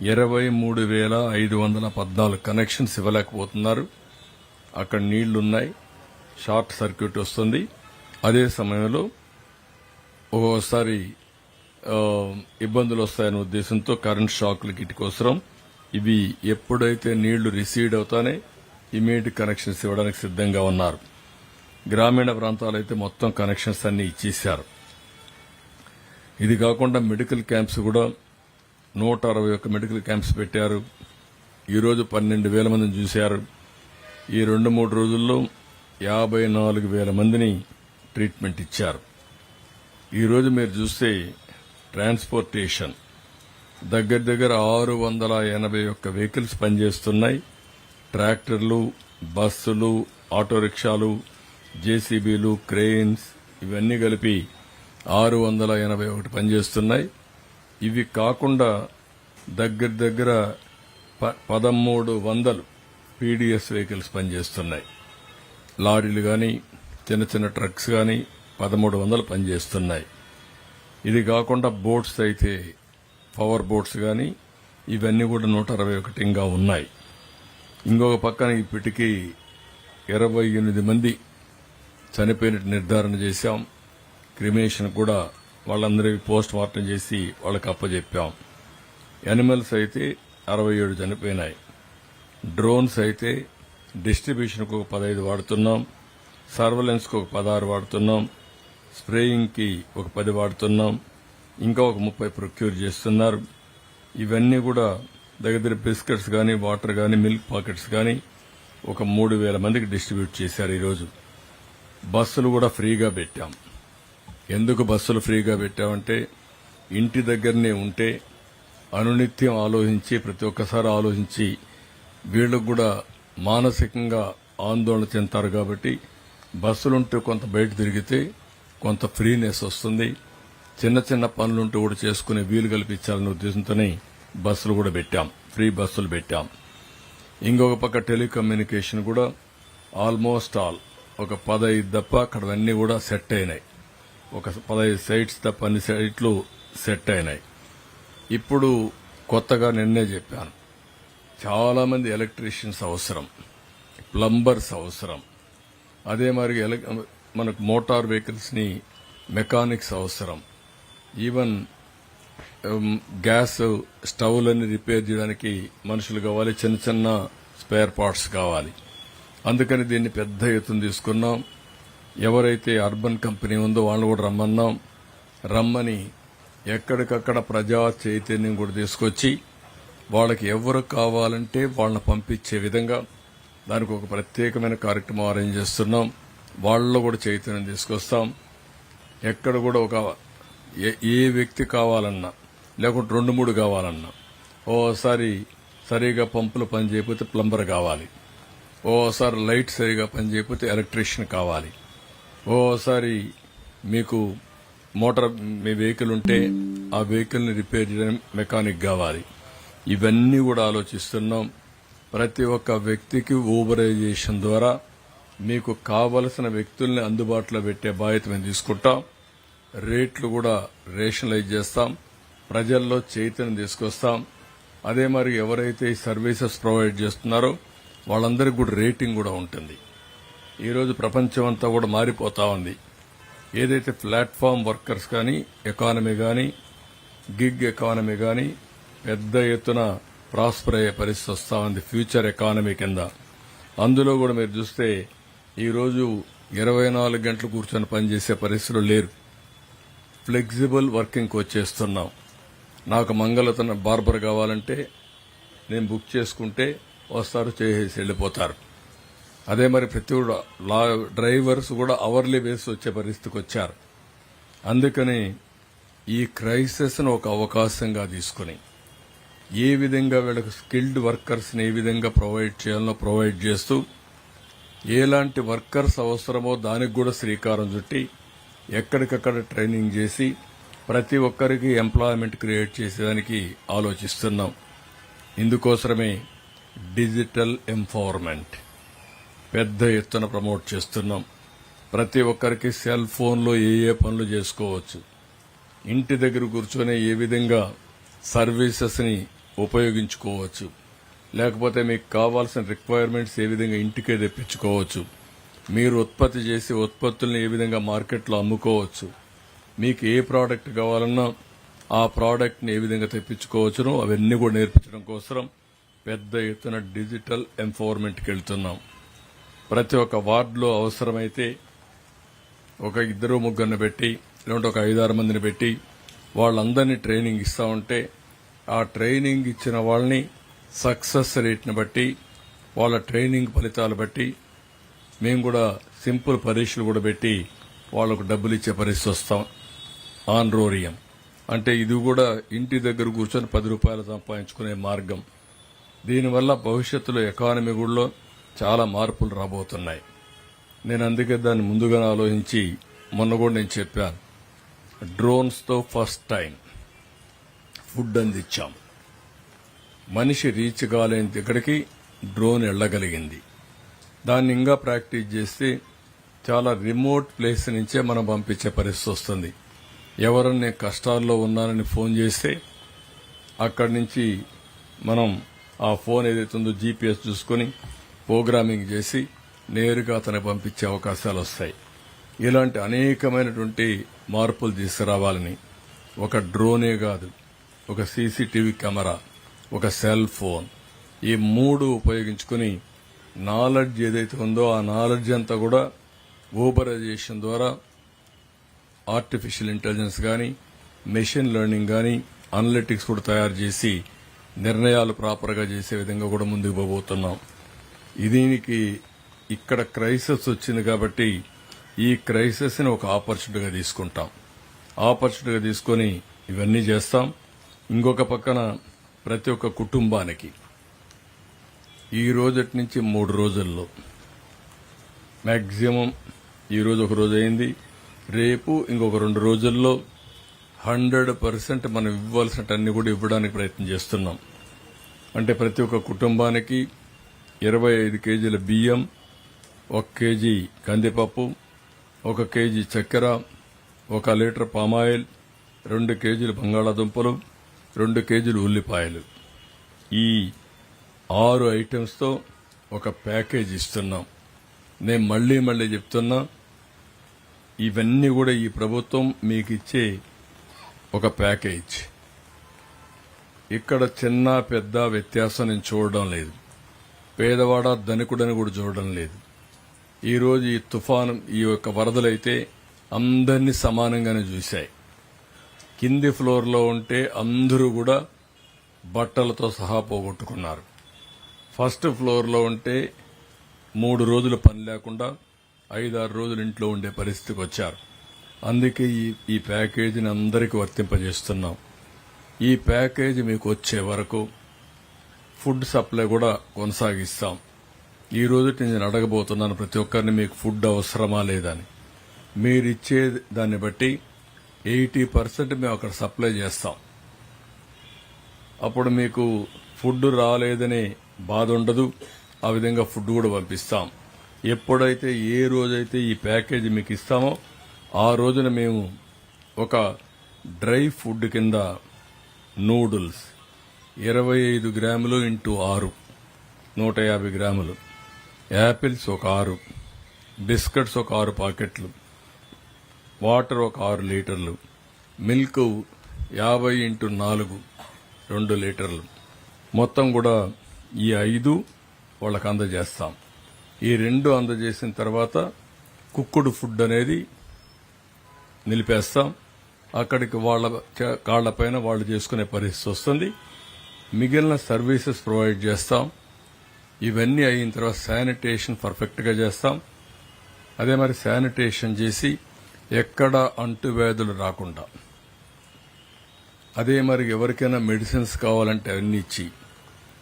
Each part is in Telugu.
ఇరవై మూడు వేల ఐదు వందల పద్నాలుగు కనెక్షన్స్ ఇవ్వలేకపోతున్నారు. అక్కడ నీళ్ళున్నాయి. షార్ట్ సర్క్యూట్ వస్తుంది. అదే సమయంలో ఒక్కోసారి ఇబ్బందులు వస్తాయనే ఉద్దేశంతో కరెంట్ షాకులు గిటికోసరం. ఇవి ఎప్పుడైతే నీళ్ళు రిసీడ్ అవుతానే ఇమీడియట్ కనెక్షన్స్ ఇవ్వడానికి సిద్ధంగా ఉన్నారు. గ్రామీణ ప్రాంతాలు అయితే మొత్తం కనెక్షన్స్ అన్ని ఇచ్చేశారు. ఇది కాకుండా మెడికల్ క్యాంప్స్ కూడా నూట అరవై ఒక్క మెడికల్ క్యాంప్స్ పెట్టారు. ఈరోజు పన్నెండు వేల మందిని చూశారు. ఈ రెండు మూడు రోజుల్లో యాభై నాలుగు వేల మందిని ట్రీట్మెంట్ ఇచ్చారు. ఈరోజు మీరు చూస్తే ట్రాన్స్పోర్టేషన్. దగ్గర దగ్గర ఆరు వందల ఎనభై ఒక్క వెహికల్స్ పనిచేస్తున్నాయి. ట్రాక్టర్లు బస్సులు ఆటో రిక్షాలు జేసీబీలు క్రెయిన్స్ ఇవన్నీ కలిపి ఆరు వందల ఎనభై ఒకటి పనిచేస్తున్నాయి. ఇవి కాకుండా దగ్గర దగ్గర ప- పదమూడు వందలు పీడీఎస్ వెహికల్స్ పనిచేస్తున్నాయి. లారీలు కానీ చిన్న చిన్న ట్రక్స్ కానీ పదమూడు వందలు పనిచేస్తున్నాయి. ఇది కాకుండా బోట్స్ అయితే పవర్ బోట్స్ కానీ ఇవన్నీ కూడా నూట అరవై ఒకటి ఇంకా ఉన్నాయి. ఇంకొక పక్కన ఇప్పటికీ ఇరవై ఎనిమిది మంది చనిపోయినట్టు నిర్ధారణ చేశాం. క్రిమేషన్ కూడా వాళ్ళందరికీ పోస్ట్ మార్టం చేసి వాళ్ళకి అప్పచెప్పాం యానిమల్స్ అయితే అరవై ఏడు చనిపోయినాయి. డ్రోన్స్ అయితే డిస్ట్రిబ్యూషన్కు ఒక పదహైదు వాడుతున్నాం. సర్వలెన్స్కు ఒక పదహారు వాడుతున్నాం. స్ప్రేయింగ్కి ఒక పది వాడుతున్నాం. ఇంకా ఒక ముప్పై ప్రొక్యూర్ చేస్తున్నారు. ఇవన్నీ కూడా దగ్గర బిస్కెట్స్ కానీ వాటర్ కానీ మిల్క్ పాకెట్స్ కానీ ఒక మూడు వేల మందికి డిస్ట్రిబ్యూట్ చేశారు ఈరోజు. బస్సులు కూడా ఫ్రీగా పెట్టాం. ఎందుకు బస్సులు ఫ్రీగా పెట్టామంటే ఇంటి దగ్గరనే ఉంటే అనునిత్యం ఆలోచించి ప్రతి ఒక్కసారి ఆలోచించి వీళ్ళకు కూడా మానసికంగా ఆందోళన చెందుతారు కాబట్టి బస్సులుంటే కొంత బయట తిరిగితే కొంత ఫ్రీనెస్ వస్తుంది. చిన్న చిన్న పనులుంటూ కూడా చేసుకునే వీలు కల్పించాలనే ఉద్దేశంతోనే బస్సులు కూడా పెట్టాం. ఫ్రీ బస్సులు పెట్టాం. ఇంకొక పక్క టెలికమ్యూనికేషన్ కూడా ఆల్మోస్ట్ ఆల్ ఒక పదహైదు తప్ప అక్కడవన్నీ కూడా సెట్ అయినాయి. ఒక పదహైదు సైట్స్ తప్ప అన్ని సైట్లు సెట్ అయినాయి. ఇప్పుడు కొత్తగా నిన్నే చెప్పాను. చాలామంది ఎలక్ట్రీషియన్స్ అవసరం ప్లంబర్స్ అవసరం. అదే మరి మనకు మోటార్ వెహికల్స్ని మెకానిక్స్ అవసరం. ఈవెన్ గ్యాస్ స్టవ్లన్నీ రిపేర్ చేయడానికి మనుషులు కావాలి చిన్న చిన్న స్పేర్ పార్ట్స్ కావాలి. అందుకని దీన్ని పెద్ద ఎత్తున తీసుకున్నాం. ఎవరైతే అర్బన్ కంపెనీ ఉందో వాళ్ళని కూడా రమ్మన్నాం. రమ్మని ఎక్కడికక్కడ ప్రజా చైతన్యం కూడా తీసుకొచ్చి వాళ్ళకి ఎవరు కావాలంటే వాళ్ళని పంపించే విధంగా దానికి ఒక ప్రత్యేకమైన కార్యక్రమం అరేంజ్ చేస్తున్నాం. వాళ్ళలో కూడా చైతన్యం తీసుకొస్తాం. ఎక్కడ కూడా ఒక ఏ- ఏ వ్యక్తి కావాలన్నా లేకుంటే రెండు మూడు కావాలన్నా ఓసారి సరిగా పంపులు పని చేయకపోతే ప్లంబర్ కావాలి. ఓసారి లైట్ సరిగా పని చేయకపోతే ఎలక్ట్రీషియన్ కావాలి. ఓసారి మీకు మోటార్ మీ వెహికల్ ఉంటే ఆ వెహికల్ని రిపేర్ చేయడం మెకానిక్ కావాలి. ఇవన్నీ కూడా ఆలోచిస్తున్నాం. ప్రతి ఒక్క వ్యక్తికి ఊబరైజేషన్ ద్వారా మీకు కావలసిన వ్యక్తుల్ని అందుబాటులో పెట్టే బాధ్యత మేము తీసుకుంటాం. రేట్లు కూడా రేషనలైజ్ చేస్తాం. ప్రజల్లో చైతన్యం తీసుకొస్తాం. అదే మరి ఎవరైతే ఈ సర్వీసెస్ ప్రొవైడ్ చేస్తున్నారో వాళ్ళందరికీ కూడా రేటింగ్ కూడా ఉంటుంది. ఈరోజు ప్రపంచం అంతా కూడా మారిపోతా ఉంది. ఏదైతే ప్లాట్ఫామ్ వర్కర్స్ కానీ ఎకానమీ కానీ గిగ్ ఎకానమీ కానీ పెద్ద ఎత్తున ప్రాస్పర్ అయ్యే పరిస్థితి వస్తా ఉంది ఫ్యూచర్ ఎకానమీ కింద. అందులో కూడా మీరు చూస్తే ఈరోజు ఇరవై నాలుగు గంటలు కూర్చొని పనిచేసే పరిస్థితులు లేరు. ఫ్లెక్సిబుల్ వర్కింగ్ వచ్చేస్తున్నాం నాకు మంగళతన బార్బర్ కావాలంటే నేను బుక్ చేసుకుంటే వస్తారు చేసేసి వెళ్ళిపోతారు. అదే మరి ప్రతి లా డ్రైవర్స్ కూడా అవర్లీ బేస్ వచ్చే పరిస్థితికి వచ్చారు. అందుకని ఈ క్రైసిస్ను ఒక అవకాశంగా తీసుకుని ఏ విధంగా వీళ్ళకి స్కిల్డ్ వర్కర్స్ని ఏ విధంగా ప్రొవైడ్ చేయాలనో ప్రొవైడ్ చేస్తూ ఎలాంటి వర్కర్స్ అవసరమో దానికి కూడా శ్రీకారం చుట్టి ఎక్కడికక్కడ ట్రైనింగ్ చేసి ప్రతి ఒక్కరికి ఎంప్లాయ్మెంట్ క్రియేట్ చేసేదానికి ఆలోచిస్తున్నాం. ఇందుకోసమే డిజిటల్ ఎంపవర్మెంట్ పెద్ద ఎత్తున ప్రమోట్ చేస్తున్నాం. ప్రతి ఒక్కరికి సెల్ ఫోన్లో ఏ ఏ పనులు చేసుకోవచ్చు. ఇంటి దగ్గర కూర్చొని ఏ విధంగా సర్వీసెస్ని ఉపయోగించుకోవచ్చు. లేకపోతే మీకు కావాల్సిన రిక్వైర్మెంట్స్ ఏ విధంగా ఇంటికే తెప్పించుకోవచ్చు. మీరు ఉత్పత్తి చేసే ఉత్పత్తుల్ని ఏ విధంగా మార్కెట్లో అమ్ముకోవచ్చు. మీకు ఏ ప్రోడక్ట్ కావాలన్నా ఆ ప్రోడక్ట్ని ఏ విధంగా తెప్పించుకోవచ్చునో అవన్నీ కూడా నేర్పించడం కోసం పెద్ద ఎత్తున డిజిటల్ ఎంఫోర్మెంట్కి వెళ్తున్నాం. ప్రతి ఒక్క వార్డులో అవసరమైతే ఒక ఇద్దరు ముగ్గురిని పెట్టి లేదంటే ఒక ఐదారు మందిని పెట్టి వాళ్ళందరినీ ట్రైనింగ్ ఇస్తూ ఉంటే ఆ ట్రైనింగ్ ఇచ్చిన వాళ్ళని సక్సెస్ రేట్ని బట్టి వాళ్ళ ట్రైనింగ్ ఫలితాలు బట్టి మేము కూడా సింపుల్ పరీక్షలు కూడా పెట్టి వాళ్ళకు డబ్బులు ఇచ్చే పరిస్థితి వస్తాం. Honorarium. అంటే ఇది కూడా ఇంటి దగ్గర కూర్చొని పది రూపాయలు సంపాదించుకునే మార్గం. దీనివల్ల భవిష్యత్తులో ఎకానమీ కూడా చాలా మార్పులు రాబోతున్నాయి. నేను అందుకే దాన్ని ముందుగానే ఆలోచించి మొన్న కూడా నేను చెప్పాను. డ్రోన్స్తో ఫస్ట్ టైం ఫుడ్ అందించాం. మనిషి రీచ్ కాలేని దగ్గరికి డ్రోన్ వెళ్ళగలిగింది. దాన్ని ఇంకా ప్రాక్టీస్ చేస్తే చాలా రిమోట్ ప్లేస్ నుంచే మనం పంపించే పరిస్థితి వస్తుంది. ఎవరన్నా కష్టాల్లో ఉన్నానని ఫోన్ చేస్తే అక్కడి నుంచి మనం ఆ ఫోన్ ఏదైతే ఉందో జీపీఎస్ చూసుకొని ప్రోగ్రామింగ్ చేసి నేరుగా అతను పంపించే అవకాశాలు వస్తాయి. ఇలాంటి అనేకమైనటువంటి మార్పులు తీసుకురావాలని ఒక డ్రోనే కాదు ఒక సీసీటీవీ కెమెరా ఒక సెల్ ఫోన్ ఈ మూడు ఉపయోగించుకుని నాలెడ్జ్ ఏదైతే ఉందో ఆ నాలెడ్జ్ అంతా కూడా ఊబరైజేషన్ ద్వారా ఆర్టిఫిషియల్ ఇంటెలిజెన్స్ కానీ మెషిన్ లెర్నింగ్ కానీ అనలిటిక్స్ కూడా తయారు చేసి నిర్ణయాలు ప్రాపర్గా చేసే విధంగా కూడా ముందుకు పోబోతున్నాం. దీనికి ఇక్కడ క్రైసిస్ వచ్చింది కాబట్టి ఈ క్రైసిస్ని ఒక ఆపర్చునిటీగా తీసుకుంటాం. ఆపర్చునిటీగా తీసుకొని ఇవన్నీ చేస్తాం. ఇంకొక పక్కన ప్రతి ఒక్క కుటుంబానికి ఈ రోజటి నుంచి మూడు రోజుల్లో మ్యాక్సిమం ఈరోజు ఒక రోజు అయింది. రేపు ఇంకొక రెండు రోజుల్లో హండ్రెడ్ పర్సెంట్ మనం ఇవ్వాల్సినటన్ని కూడా ఇవ్వడానికి ప్రయత్నం చేస్తున్నాం. అంటే ప్రతి ఒక్క కుటుంబానికి ఇరవై ఐదు కేజీల బియ్యం ఒక కేజీ కందిపప్పు ఒక కేజీ చక్కెర ఒక లీటర్ పామాయిల్ రెండు కేజీలు బంగాళాదుంపలు రెండు కేజీలు ఉల్లిపాయలు. ఈ ఆరు ఐటమ్స్తో ఒక ప్యాకేజ్ ఇస్తున్నాం. నేను మళ్ళీ మళ్ళీ చెప్తున్నా ఇవన్నీ కూడా ఈ ప్రభుత్వం మీకు ఇచ్చే ఒక ప్యాకేజ్. ఇక్కడ చిన్న పెద్ద వ్యత్యాసం నేను చూడడం లేదు. పేదవాడ ధనికుడని కూడా చూడడం లేదు. ఈరోజు ఈ తుఫాను ఈ యొక్క వరదలైతే అందరినీ సమానంగానే చూశాయి. కింది ఫ్లోర్లో ఉంటే అందరూ కూడా బట్టలతో సహా పోగొట్టుకున్నారు. ఫస్ట్ ఫ్లోర్లో ఉంటే మూడు రోజులు పని లేకుండా ఐదారు రోజులు ఇంట్లో ఉండే పరిస్థితికి వచ్చారు. అందుకే ఈ ఈ ప్యాకేజీని అందరికీ వర్తింపజేస్తున్నాం. ఈ ప్యాకేజీ మీకు వచ్చే వరకు ఫుడ్ సప్లై కూడా కొనసాగిస్తాం. ఈ రోజు నేను అడగబోతున్నాను ప్రతి ఒక్కరిని మీకు ఫుడ్ అవసరమా లేదని. మీరిచ్చే దాన్ని బట్టి ఎయిటీ పర్సెంట్ మేము అక్కడ సప్లై చేస్తాం. అప్పుడు మీకు ఫుడ్ రాలేదనే బాధ ఉండదు. ఆ విధంగా ఫుడ్ కూడా పంపిస్తాం. ఎప్పుడైతే ఏ రోజైతే ఈ ప్యాకేజీ మీకు ఇస్తామో ఆ రోజున మేము ఒక డ్రై ఫుడ్ కింద నూడిల్స్ ఇరవై ఐదు గ్రాములు ఇంటూ ఆరు. నూట యాభై గ్రాములు. యాపిల్స్ ఒక ఆరు. బిస్కెట్స్ ఒక ఆరు పాకెట్లు. వాటర్ ఒక ఆరు లీటర్లు. మిల్క్ యాభై ఇంటూ నాలుగు రెండు లీటర్లు. మొత్తం కూడా ఈ ఐదు వాళ్ళకి అందజేస్తాం. ఈ రెండు అందజేసిన తర్వాత కుక్కుడు ఫుడ్ అనేది నిలిపేస్తాం. అక్కడికి వాళ్ళ కాళ్ళపైన వాళ్ళు చేసుకునే పరిస్థితి వస్తుంది. మిగిలిన సర్వీసెస్ ప్రొవైడ్ చేస్తాం. ఇవన్నీ అయిన తర్వాత శానిటేషన్ పర్ఫెక్ట్గా చేస్తాం. అదే మరి శానిటేషన్ చేసి ఎక్కడ అంటువ్యాధులు రాకుండా. అదే మరి ఎవరికైనా మెడిసిన్స్ కావాలంటే అవన్నీ ఇచ్చి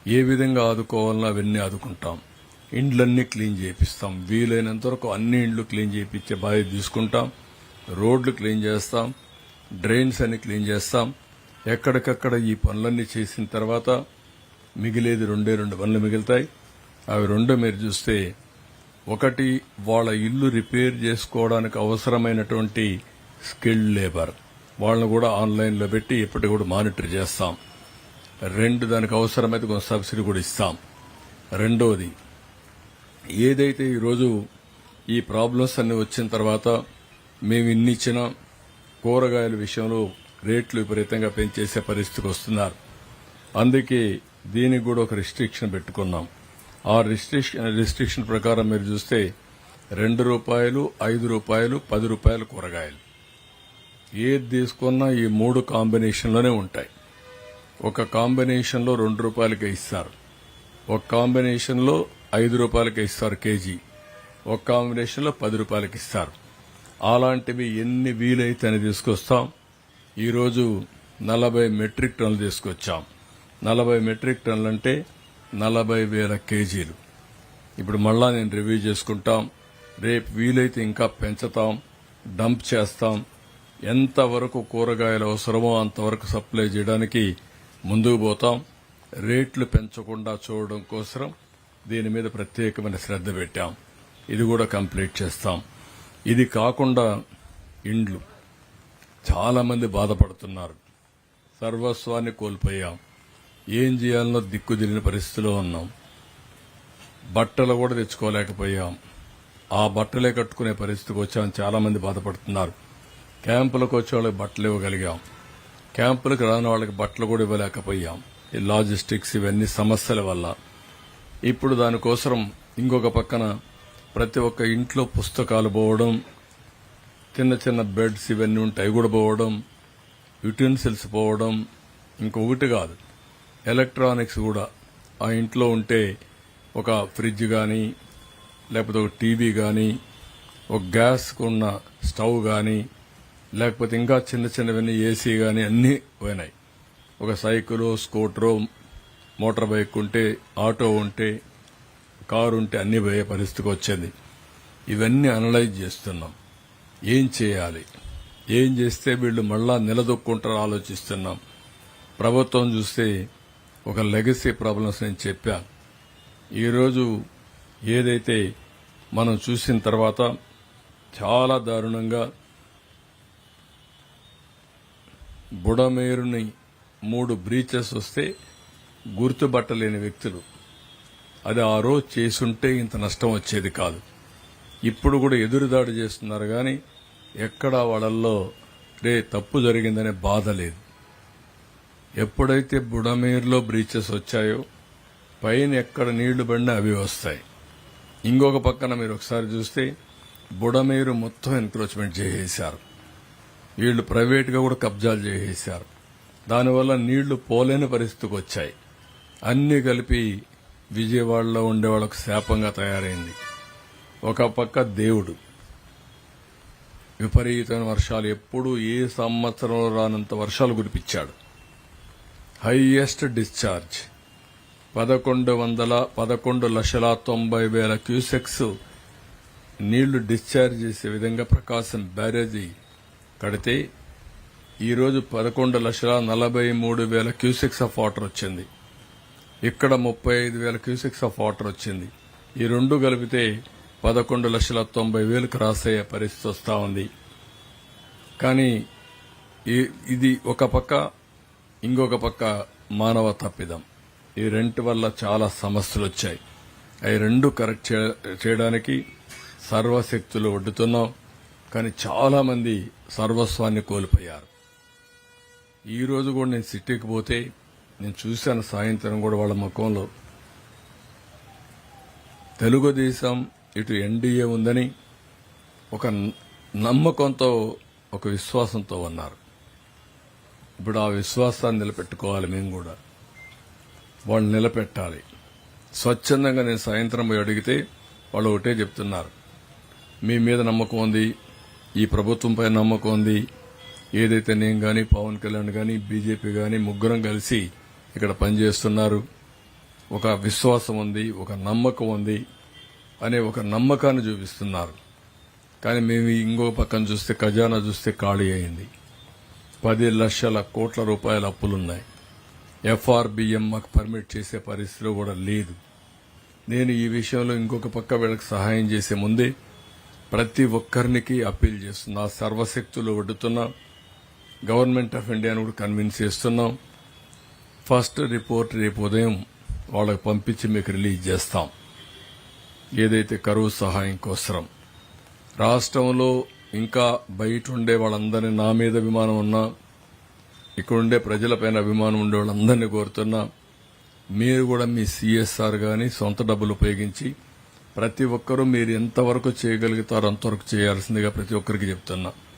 ఏ విధంగా ఆదుకోవాలన్నా అవన్నీ ఆదుకుంటాం. ఇండ్లన్నీ క్లీన్ చేపిస్తాం. వీలైనంత వరకు అన్ని ఇండ్లు క్లీన్ చేయించే బాధ్యత తీసుకుంటాం. రోడ్లు క్లీన్ చేస్తాం. డ్రైన్స్ అన్ని క్లీన్ చేస్తాం. ఎక్కడికక్కడ ఈ పనులన్నీ చేసిన తర్వాత మిగిలేది రెండే రెండు పనులు మిగులుతాయి. అవి రెండు మీరు చూస్తే ఒకటి వాళ్ళ ఇల్లు రిపేర్ చేసుకోవడానికి అవసరమైనటువంటి స్కిల్డ్ లేబర్. వాళ్ళని కూడా ఆన్లైన్లో పెట్టి ఇప్పటికి కూడా మానిటర్ చేస్తాం. రెండు దానికి అవసరమైతే కొంత సబ్సిడీ కూడా ఇస్తాం. రెండోది ఏదైతే ఈరోజు ఈ ప్రాబ్లమ్స్ అన్నీ వచ్చిన తర్వాత మేము ఇన్నిచ్చిన కూరగాయల విషయంలో రేట్లు విపరీతంగా పెంచేసే పరిస్థితికి వస్తున్నారు. అందుకే దీనికి కూడా ఒక రిస్ట్రిక్షన్ పెట్టుకున్నాం. ఆ రిస్ట్రిక్షన్ రిస్ట్రిక్షన్ ప్రకారం మీరు చూస్తే రెండు రూపాయలు ఐదు రూపాయలు పది రూపాయలు కూరగాయలు. ఏది తీసుకున్నా ఈ మూడు కాంబినేషన్లోనే ఉంటాయి. ఒక కాంబినేషన్లో రెండు రూపాయలకే ఇస్తారు. ఒక కాంబినేషన్లో ఐదు రూపాయలకే ఇస్తారు కేజీ. ఒక కాంబినేషన్లో పది రూపాయలకి ఇస్తారు. అలాంటివి ఎన్ని వీలైతే అని తీసుకొస్తాం. ఈరోజు నలభై మెట్రిక్ టన్నులు తీసుకొచ్చాం. నలభై మెట్రిక్ టన్నులు అంటే నలభై వేల కేజీలు. ఇప్పుడు మళ్ళా నేను రివ్యూ చేసుకుంటాం. రేపు వీలైతే ఇంకా పెంచుతాం డంప్ చేస్తాం. ఎంతవరకు కూరగాయలు అవసరమో అంతవరకు సప్లై చేయడానికి ముందుకు పోతాం. రేట్లు పెంచకుండా చూడడం కోసం దీని మీద ప్రత్యేకమైన శ్రద్ధ పెట్టాం. ఇది కూడా కంప్లీట్ చేస్తాం. ఇది కాకుండా ఇండ్లు. చాలా మంది బాధపడుతున్నారు. సర్వస్వాన్ని కోల్పోయాం. ఏం చేయాలనో దిక్కు తెలియని పరిస్థితిలో ఉన్నాం. బట్టలు కూడా తెచ్చుకోలేకపోయాం. ఆ బట్టలే కట్టుకునే పరిస్థితికి వచ్చాం చాలా మంది బాధపడుతున్నారు. క్యాంపులకు వచ్చే వాళ్ళకి బట్టలు ఇవ్వగలిగాం. క్యాంపులకు రాని వాళ్ళకి బట్టలు కూడా ఇవ్వలేకపోయాం. ఈ లాజిస్టిక్స్ ఇవన్నీ సమస్యల వల్ల. ఇప్పుడు దానికోసం ఇంకొక పక్కన ప్రతి ఒక్క ఇంట్లో పుస్తకాలు పోవడం చిన్న చిన్న బెడ్స్ ఇవన్నీ ఉంటాయి. అవి కూడా పోవడం యుటెన్సిల్స్ పోవడం ఇంకొకటి కాదు. ఎలక్ట్రానిక్స్ కూడా. ఆ ఇంట్లో ఉంటే ఒక ఫ్రిడ్జ్ కానీ లేకపోతే ఒక టీవీ కానీ ఒక గ్యాస్కున్న స్టవ్ కానీ లేకపోతే ఇంకా చిన్న చిన్నవన్నీ ఏసీ కానీ అన్నీ పోయినాయి. ఒక సైకిల్ స్కూటరు మోటార్ బైక్ ఉంటే ఆటో ఉంటే కారు ఉంటే అన్నీ పోయే పరిస్థితికి వచ్చింది. ఇవన్నీ అనలైజ్ చేస్తున్నాం. ఏం చేయాలి? ఏం చేస్తే వీళ్ళు మళ్ళా నిలదొక్కుంటారో ఆలోచిస్తున్నాం. ప్రభుత్వం చూస్తే ఒక లెగసీ ప్రాబ్లమ్స్ నేను చెప్పాను ఈరోజు ఏదైతే మనం చూసిన తర్వాత చాలా దారుణంగా బుడమేరుని మూడు బ్రీచెస్ వస్తే గుర్తుపట్టలేని వ్యక్తులు. అది ఆ రోజు చేసుంటే ఇంత నష్టం వచ్చేది కాదు. ఇప్పుడు కూడా ఎదురుదాడి చేస్తున్నారు కానీ ఎక్కడ వాళ్ళల్లో రే తప్పు జరిగిందనే బాధ లేదు. ఎప్పుడైతే బుడమేర్లో బ్రీచెస్ వచ్చాయో పైన ఎక్కడ నీళ్ళు పడినా అవి వస్తాయి. ఇంకొక పక్కన మీరు ఒకసారి చూస్తే బుడమేరు మొత్తం ఎన్క్రోచ్మెంట్ చేసేశారు. వీళ్ళు ప్రైవేట్గా కూడా కబ్జాలు చేసేశారు. దానివల్ల నీళ్ళు పోలేని పరిస్థితికి వచ్చాయి. అన్నీ కలిపి విజయవాడలో ఉండే వాళ్ళకు శాపంగా తయారైంది. ఒక పక్క దేవుడు. విపరీతమైన వర్షాలు. ఎప్పుడూ ఏ సంవత్సరంలో రానంత వర్షాలు కురిపించాడు. Highest discharge. పదకొండు వందల పదకొండు లక్షల తొంభై వేల క్యూసెక్స్ నీళ్ళు డిశ్చార్జ్ చేసే విధంగా ప్రకాశం బ్యారేజీ కడితే ఈరోజు పదకొండు లక్షల నలభై మూడు వేల క్యూసెక్స్ ఆఫ్ వాటర్ వచ్చింది. ఇక్కడ ముప్పై ఐదు వేల క్యూసెక్స్ ఆఫ్ వాటర్ వచ్చింది. ఈ రెండు కలిపితే పదకొండు లక్షల తొంభై వేలు క్రాస్ అయ్యే పరిస్థితి వస్తూ ఉంది. కానీ ఈ- ఇది ఒక పక్క ఇంకొక పక్క మానవ తప్పిదం. ఈ రెంట్ వల్ల చాలా సమస్యలు వచ్చాయి. అవి రెండు కరెక్ట్ చేయడానికి సర్వశక్తులు ఒడ్డుతున్నాం. కానీ చాలా మంది సర్వస్వాన్ని కోల్పోయారు. ఈ రోజు కూడా నేను సిటీకి పోతే నేను చూశాను సాయంత్రం కూడా వాళ్ళ ముఖంలో తెలుగుదేశం ఇటు ఎన్డీఏ ఉందని ఒక నమ్మకంతో ఒక విశ్వాసంతో ఉన్నారు. ఇప్పుడు ఆ విశ్వాసాన్ని నిలబెట్టుకోవాలి మేము కూడా. వాళ్ళు నిలబెట్టాలి. స్వచ్ఛందంగా నేను సాయంత్రం పోయి అడిగితే వాళ్ళు ఒకటే చెప్తున్నారు. మీ మీద నమ్మకం ఉంది ఈ ప్రభుత్వంపై నమ్మకం ఉంది. ఏదైతే నేను కానీ పవన్ కళ్యాణ్ కానీ బీజేపీ కానీ ముగ్గురం కలిసి ఇక్కడ పనిచేస్తున్నారు. ఒక విశ్వాసం ఉంది ఒక నమ్మకం ఉంది. అనే ఒక నమ్మకాన్ని చూపిస్తున్నారు. కానీ మేము ఇంకో పక్కన చూస్తే ఖజానా చూస్తే ఖాళీ అయింది. పది లక్షల కోట్ల రూపాయల అప్పులున్నాయి. ఎఫ్ఆర్బిఎం మాకు పర్మిట్ చేసే పరిస్థితిలో కూడా లేదు. నేను ఈ విషయంలో ఇంకొక పక్క వీళ్ళకి సహాయం చేసే ముందే ప్రతి ఒక్కరికి అప్పీల్ చేస్తున్నా. సర్వశక్తులు ఒడ్డుతున్నా. గవర్నమెంట్ ఆఫ్ ఇండియాను కూడా కన్విన్స్ చేస్తున్నాం. ఫస్ట్ రిపోర్ట్ రేపు ఉదయం వాళ్ళకి పంపించి మీకు రిలీజ్ చేస్తాం. ఏదైతే కరువు సహాయం కోసరం. రాష్ట్రంలో ఇంకా బయట ఉండే వాళ్ళందరినీ నా మీద అభిమానం ఉన్నా ఇక్కడుండే ప్రజలపైన అభిమానం ఉండే వాళ్ళందరినీ కోరుతున్నా మీరు కూడా మీ సిఎస్ఆర్ గాని సొంత డబ్బులు ఉపయోగించి ప్రతి ఒక్కరూ మీరు ఎంతవరకు చేయగలుగుతారో అంతవరకు చేయాల్సిందిగా ప్రతి ఒక్కరికి చెప్తున్నా.